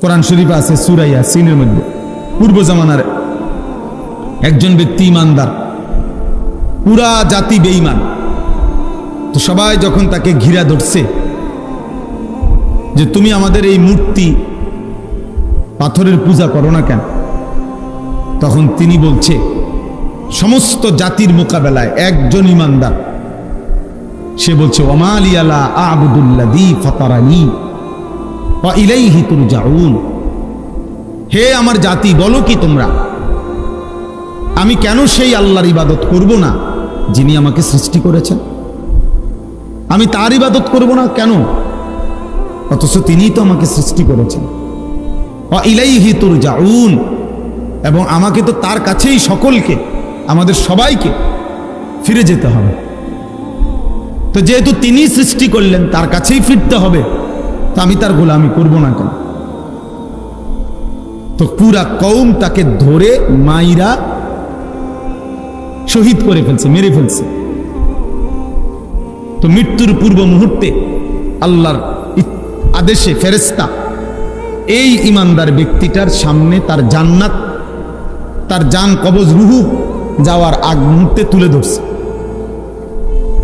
কোরআন শরীফ আছে সুরাইয়া, সিনের মধ্যে। পূর্ব জামানার একজন ব্যক্তি ইমানদার, পুরা জাতি বেঈমান। তো সবাই যখন তাকে ঘিরা ধরছে যে তুমি আমাদের এই মূর্তি পাথরের পূজা করো না কেন? তখন তিনি বলছে, সমস্ত জাতির মোকাবেলায় একজন ইমানদার। সে বলছে ওমালি আলা আবদুল্লাদি ফতারানি। ইলাইহি তুরজাউন। হে আমার জাতি, বলো কি তোমরা? আমি কেন সেই আল্লাহর ইবাদত করব না, যিনি আমাকে সৃষ্টি করেছেন? আমি তার ইবাদত করব না কেন? অথচ তিনিই তো আমাকে সৃষ্টি করেছেন। ইলাইহি তুরজাউন, এবং আমাকে তো তার কাছেই সকলকে, আমাদের সবাইকে ফিরে যেতে হবে। তো যেহেতু তিনি সৃষ্টি করলেন, তার কাছেই ফিরতে হবে। তা আমি তার গোলামি করব না কেন? তো পুরা কৌম তাকে ধরে, মাইরা শহীদ করে ফেলছে, মেরে ফেলছে। তো মৃত্যুর পূর্ব মুহূর্তে আল্লাহর আদেশে ফেরেস্তা এই ইমানদার ব্যক্তিটার সামনে তার জান্নাত, তার জান, কবজ, রুহু যাওয়ার আগ মুহূর্তে তুলে ধরছে।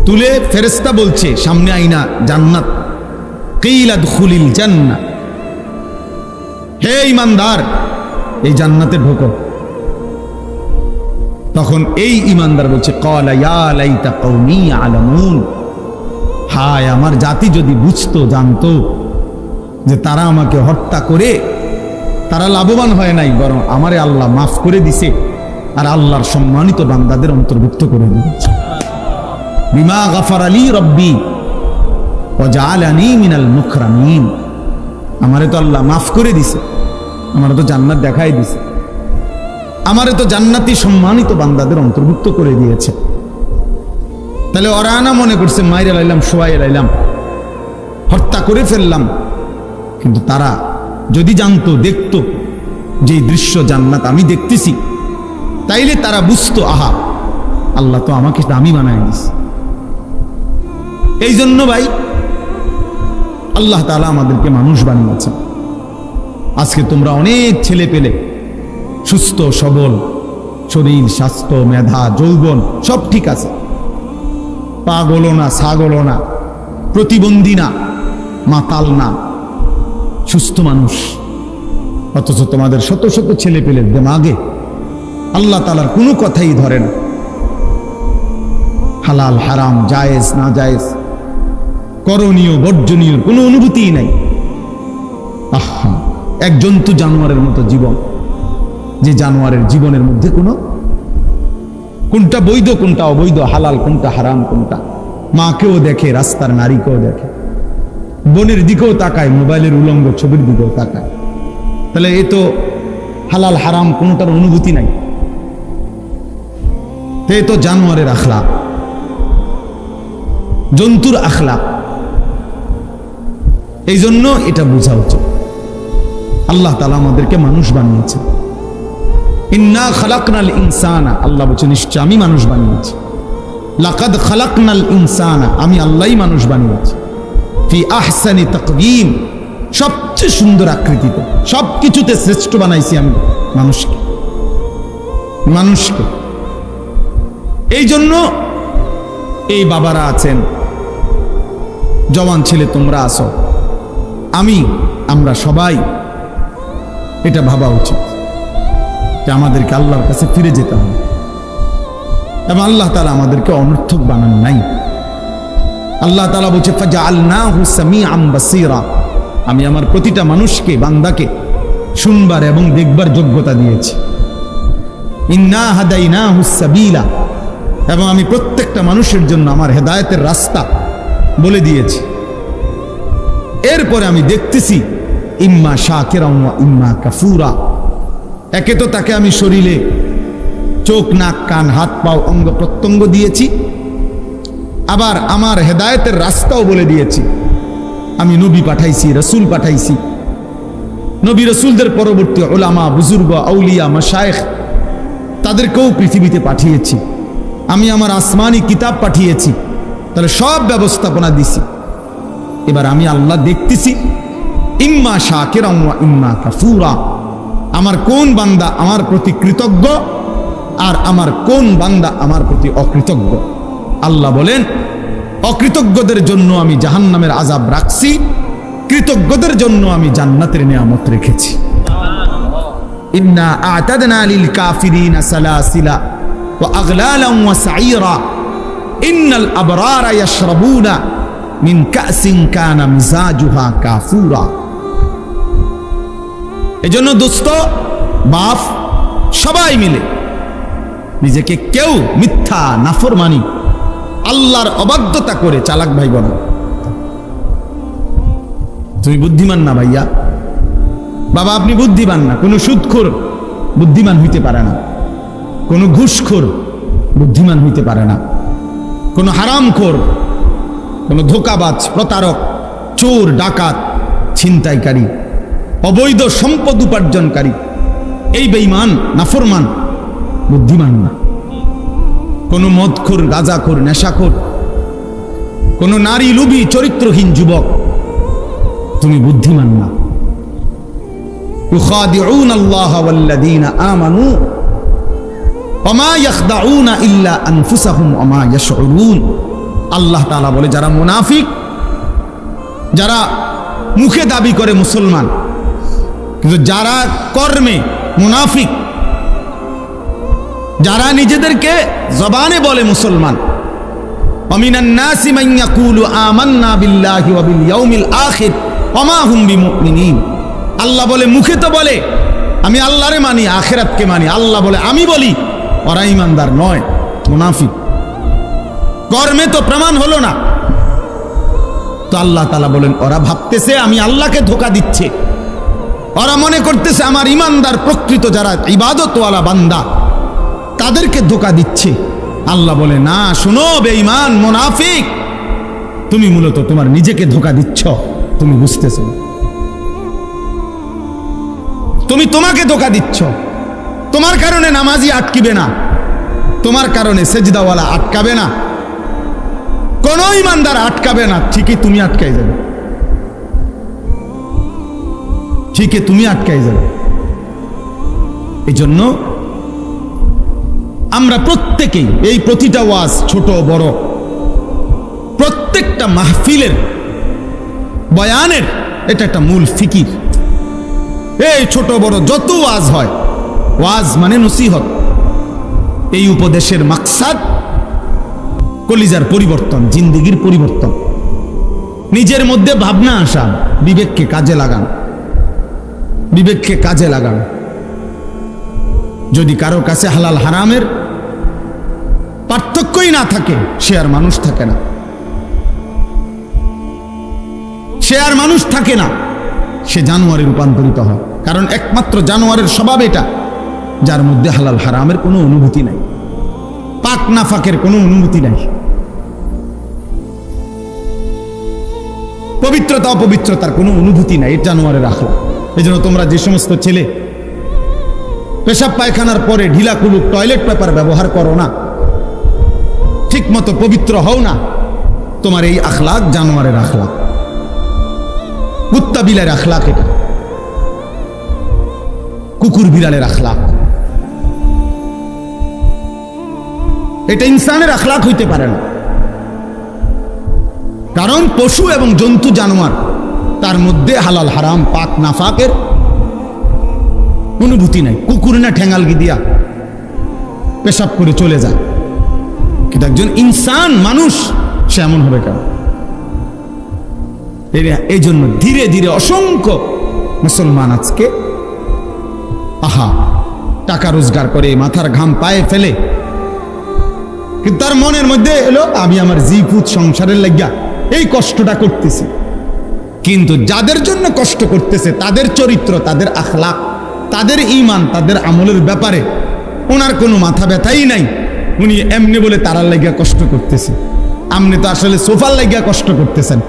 তুলে ফেরেস্তা বলছে, সামনে আইনা জান্নাত। হে ইমানদার, এই জান্নাতে ঢোকো। তখন এই ইমানদার বলছে হায়, আমার জাতি যদি বুঝতো, জানতো যে তারা আমাকে হত্যা করে, তারা লাভবান হয় নাই, বরং আমারে আল্লাহ মাফ করে দিছে আর আল্লাহর সম্মানিত বান্দাদের অন্তর্ভুক্ত করে দিয়েছে। বিমা গাফার আলী রব্বি মিনাল আমারে তো আল্লাহ মাফ করে দিছে। আমারে তো জান্নাত দেখাই দিছে। আমারে তো জান্নাতি সম্মানিত বান্দাদের অন্তর্ভুক্ত করে দিয়েছে। তাহলে ওরা না মনে করছে, মাইরে লাইলাম শোয়াই লাইলাম, হত্যা করে ফেললাম। কিন্তু তারা যদি জানতো, দেখতো যে দৃশ্য জান্নাত আমি দেখতেছি, তাইলে তারা বুঝতো, আহা, আল্লাহ তো আমাকে দামি বানায় দিস এই জন্য ভাই আল্লাহ তালা আমাদেরকে মানুষ বানিয়েছেন। আজকে তোমরা অনেক ছেলে পেলে, সুস্থ, সবল, শরীর, স্বাস্থ্য, মেধা, যৌবন, সব ঠিক আছে। পাগলও না, ছাগলও না, প্রতিবন্ধী না, মাতাল না, সুস্থ মানুষ। অথচ তোমাদের শত শত ছেলে পেলে দেমাগে আল্লাহ তালার কোনো কথাই ধরে না। হালাল, হারাম, জায়েজ না জায়েজ করণীয়, বর্জনীয় কোনো অনুভূতিই নাই। আহা, এক জন্তু জানোয়ারের মতো জীবন, যে জানোয়ারের জীবনের মধ্যে কোনো, কোনটা বৈধ, কোনটা অবৈধ, হালাল, কোনটা হারাম, কোনটা। মাকেও দেখে, রাস্তার নারীকেও দেখে। বোনের দিকেও তাকায়, মোবাইলের উলঙ্গ ছবির দিকেও তাকায়। তাহলে এ তো হালাল, হারাম কোনটার অনুভূতি নাই। তো এ তো জানোয়ারের আখলা জন্তুর আখলা এই জন্য এটা বোঝা উচিত। আল্লাহ তালা আমাদেরকে মানুষ বানিয়েছে ইন্না খালাকনাল ইনসানা, আল্লাহ বলছে নিশ্চয় আমি মানুষ বানিয়েছি। লাকাদ খালাকনাল ইনসানা, আমি আল্লাহই মানুষ বানিয়েছি। ফি আহসানি সবচেয়ে সুন্দর আকৃতিতে সব কিছুতে শ্রেষ্ঠ বানাইছি আমি মানুষকে। মানুষকে। এই জন্য এই বাবারা আছেন। জওয়ান ছেলে, তোমরা আসো আমি, আমরা সবাই, এটা ভাবা উচিত যে আমাদেরকে আল্লাহর কাছে ফিরে যেতে হবে। এবং আল্লাহ তালা আমাদেরকে অনর্থক বানান নাই। আল্লাহ তালা বলছে আমি আমার প্রতিটা মানুষকে, বান্দাকে শুনবার এবং দেখবার যোগ্যতা দিয়েছি। এবং আমি প্রত্যেকটা মানুষের জন্য আমার হেদায়েতের রাস্তা বলে দিয়েছি। এরপরে আমি দেখতেছি, ইম্মা শাকেরা ইম্মা কাফুরা। একে তো তাকে আমি শরীরে চোখ, নাক, কান, হাত, পাও, অঙ্গ প্রত্যঙ্গ দিয়েছি, আবার আমার হেদায়েতের রাস্তাও বলে দিয়েছি। আমি নবী পাঠাইছি, রসুল পাঠাইছি। নবী রসুলদের পরবর্তী ওলামা বুজুর্গ, আউলিয়া মাসায়েখ তাদেরকেও পৃথিবীতে পাঠিয়েছি। আমি আমার আসমানি কিতাব পাঠিয়েছি। তাহলে সব ব্যবস্থাপনা দিছি। এবার আমি আল্লাহ দেখতেছি, ইম্মা শাকিরাম ইম্মা কাফুরা। আমার কোন বান্দা আমার প্রতি কৃতজ্ঞ আর আমার কোন বান্দা আমার প্রতি অকৃতজ্ঞ? আল্লাহ বলেন, অকৃতজ্ঞদের জন্য আমি জাহান্নামের আজাব রাখছি, কৃতজ্ঞদের জন্য আমি জান্নাতের নিয়ামত রেখেছি। ইন্না কাফিরিনা সালাসিলা ওয়া ইন্নাল আবরারা ইয়াশরাবুনা মিন কাসিন কানা মিজাজুহা কাফুরা। এজন্য দোস্ত বাপ, সবাই মিলে নিজেকে কেউ মিথ্যা, নাফরমানি, আল্লাহর অবাধ্যতা করে চালাক ভাই বোন। তুমি বুদ্ধিমান না ভাইয়া? বাবা, আপনি বুদ্ধিমান না। কোনো সুদখোর বুদ্ধিমান হইতে পারে না। কোনো ঘুষখোর বুদ্ধিমান হইতে পারে না। কোনো হারামখোর কোনো ধোকাবাজ প্রতারক চোর ডাকাত ছিনতাইকারী অবৈধ সম্পদ উপার্জনকারী এই বেঈমান নাফরমান বুদ্ধিমান না কোনো মদখোর গাঁজাখোর নেশাখোর কোনো নারী লুবি চরিত্রহীন যুবক তুমি বুদ্ধিমান না يخادعون الله والذين آمنوا وما يخدعون إلا أنفسهم وما يشعرون আল্লাহ তালা বলে, যারা মুনাফিক, যারা মুখে দাবি করে মুসলমান, কিন্তু যারা কর্মে মুনাফিক, যারা নিজেদেরকে জবানে বলে মুসলমান আল্লাহ বলে, মুখে তো বলে, আমি আল্লাহরে মানি, আখেরাতকে মানি। আল্লাহ বলে, আমি বলি, ওরা ইমানদার নয়, মুনাফিক। কর্মে তো প্রমাণ হলো না। তো আল্লাহ তালা বলেন, ওরা ভাবতেছে আমি আল্লাহকে ধোকা দিচ্ছে। ওরা মনে করতেছে আমার ইমানদার প্রকৃত যারা ইবাদতওয়ালা বান্দা, তাদেরকে ধোকা দিচ্ছে। আল্লাহ বলে, না, শুনো বেঈমান, মোনাফিক। তুমি মূলত তোমার নিজেকে ধোকা দিচ্ছ। তুমি বুঝতেছ তুমি তোমাকে ধোকা দিচ্ছ। তোমার কারণে নামাজি আটকিবে না। তোমার কারণে সেজদাওয়ালা আটকাবে না। কোন ইমানদার আটকাবে না। ঠিকই তুমি আটকাই যাবে। ঠিকই তুমি আটকাই যাবে। এই জন্য আমরা প্রত্যেকেই এই প্রতিটা ওয়াজ, ছোট, বড়, প্রত্যেকটা মাহফিলের বয়ানের এটা একটা মূল ফিকির। এই ছোট, বড় যত ওয়াজ হয়, ওয়াজ মানে নসিহত। এই উপদেশের মাকসাদ কলিজার পরিবর্তন, জিন্দিগির পরিবর্তন। নিজের মধ্যে ভাবনা আসা, বিবেককে কাজে লাগান। বিবেককে কাজে লাগান। যদি কারও কাছে হালাল হারামের পার্থক্যই না থাকে, সে আর মানুষ থাকে না। সে আর মানুষ থাকে না, সে জানোয়ারে রূপান্তরিত হয়। কারণ একমাত্র জানোয়ারের স্বভাব এটা, যার মধ্যে হালাল হারামের কোনো অনুভূতি নাই। পাক নাফাকের কোনো অনুভূতি নাই। পবিত্রতা, অপবিত্রতার কোনো অনুভূতি নাই এটা জানোয়ারের আখলা। এই জন্য তোমরা যে সমস্ত ছেলে পেশাব পায়খানার পরে ঢিলা কুলুক টয়লেট পেপার ব্যবহার করো না ঠিক মতো পবিত্র হও না, তোমার এই আখলাক জানোয়ারের আখলাক। কুত্তা বিলার আখলাক এটা। কুকুর বিড়ালের আখলাক। এটা ইনসানের আখলাক হইতে পারে না। কারণ পশু এবং জন্তু জানোয়ার, তার মধ্যে হালাল হারাম, পাক নাফাকের অনুভূতি নাই। কুকুর না ঠেঙ্গালগি দিয়া পেশাব করে চলে যায়। কিন্তু একজন ইনসান মানুষ, সে এমন হবে কেন? এই- জন্য ধীরে ধীরে অসংখ্য মুসলমান আজকে আহা, টাকা রোজগার করে, মাথার ঘাম পায়ে ফেলে কিন্তু তার মনের মধ্যে এলো, আমি আমার জিপুত সংসারের লাগিয়া এই কষ্টটা করতেছি। কিন্তু যাদের জন্য কষ্ট করতেছে, তাদের চরিত্র, তাদের আখলাক তাদের ইমান তাদের আমলের ব্যাপারে ওনার কোনো মাথা ব্যথাই নাই। উনি এমনি বলে তারার লাগিয়া কষ্ট করতেছে। আপনি তো আসলে সোফার লাগিয়া কষ্ট করতেছেন।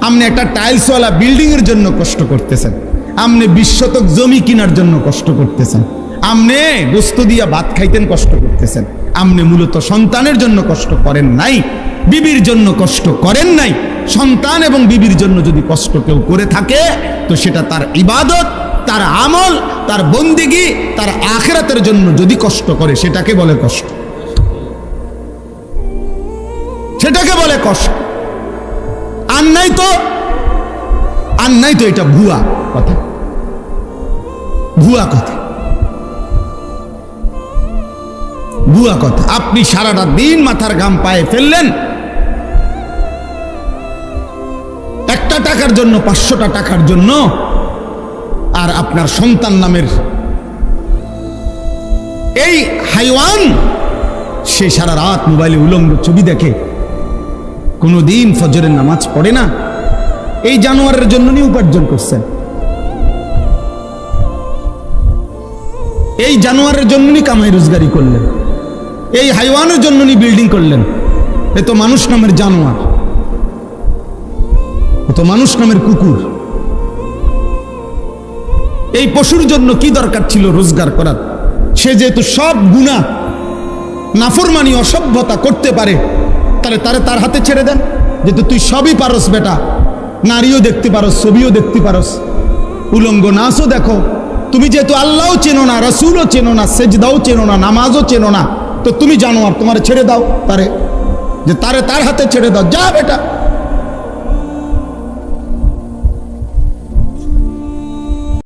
আপনি একটা টাইলসওয়ালা বিল্ডিং এর জন্য কষ্ট করতেছেন। আপনি বিশ শতক জমি কেনার জন্য কষ্ট করতেছেন। আপনি গোস্ত দিয়া ভাত খাইতেন কষ্ট করতেছেন। আপনি মূলত সন্তানের জন্য কষ্ট করেন নাই, বিবির জন্য কষ্ট করেন নাই। সন্তান এবং বিবির জন্য যদি কষ্ট কেউ করে থাকে, তো সেটা তার ইবাদত, তার আমল, তার বন্দিগি, তার আখেরাতের জন্য যদি কষ্ট করে, সেটাকে বলে কষ্ট। সেটাকে বলে কষ্ট। আর নাই তো, আর নাই তো এটা ভুয়া কথা। ভুয়া কথা। ভুয়া কথা। আপনি সারাটা দিন মাথার ঘাম পায়ে ফেললেন। একটা টাকার জন্য, পাঁচশোটা টাকার জন্য, আর আপনার সন্তান নামের এই হাইওয়ান, সে সারা রাত মোবাইলে উলঙ্গ ছবি দেখে। কোনোদিন ফজরের নামাজ পড়ে না। এই জানোয়ারের জন্য নিয়ে উপার্জন করছেন। এই জানোয়ারের জন্য নি কামাই রোজগারি করলেন। এই হাইওয়ানের জন্য নি বিল্ডিং করলেন। এ তো মানুষ নামের জানোয়ার। এ তো মানুষ নামের কুকুর। এই পশুর জন্য কি দরকার ছিল রোজগার করার? সে যেহেতু সব গুণা, নাফরমানি, অসভ্যতা করতে পারে, তাহলে তারে তার হাতে ছেড়ে দেন। যেহেতু তুই সবই পারস বেটা, নারীও দেখতে পারস, ছবিও দেখতে পারস। উলঙ্গ নাচও দেখো। তুমি যেহেতু আল্লাহও চেনো না, রসুলও চেনো না, সেজদাও চেনো না, নামাজও চেনো না তো তুমি জানো আর তোমার ছেড়ে দাও তারে। যে তারে তার হাতে ছেড়ে দাও। যা বেটা।